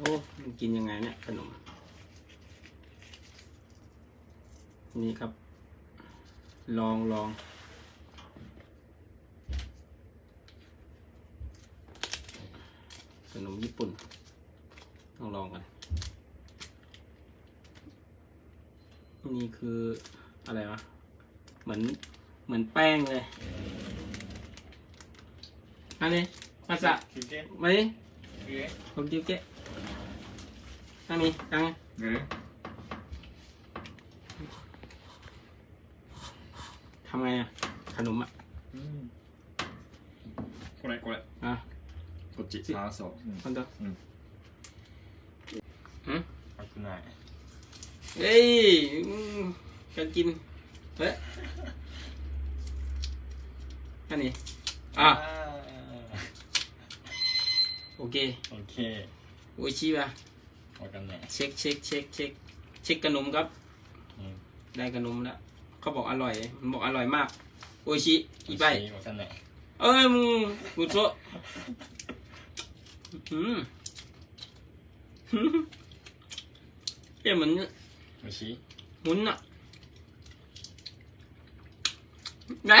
โอ้มันกินยังไงเนี่ยขนม นี่ครับ ลองลองขนมญี่ปุ่น ต้องลองกัน นี่คืออะไรวะ เหมือนเหมือนแป้งเลยอันนี้มาจากมาดิผมจิ้มเกะ อันนี้กัง 寝る ทำไงอ่ะ ขนมอ่ะ うんこれこれ อ่ะ こっちああそう、うん、 คนตัว 熱くない เอ้ยอืมจะกิน เฮ้ยอันนี้ อ่ะ โอเค オッケ โออิชิป่ะ วันเช็คเช็คเช็คเช็คเช็คกระนุมครับได้กระนุมแล้วเขาบอกอร่อยมันบอกอร่อยมาก โอชิอีไป ชี้วัดตำแเอ้ยมึงกูโซมเจ๊เหมือนโอชิ หุ้นอะได้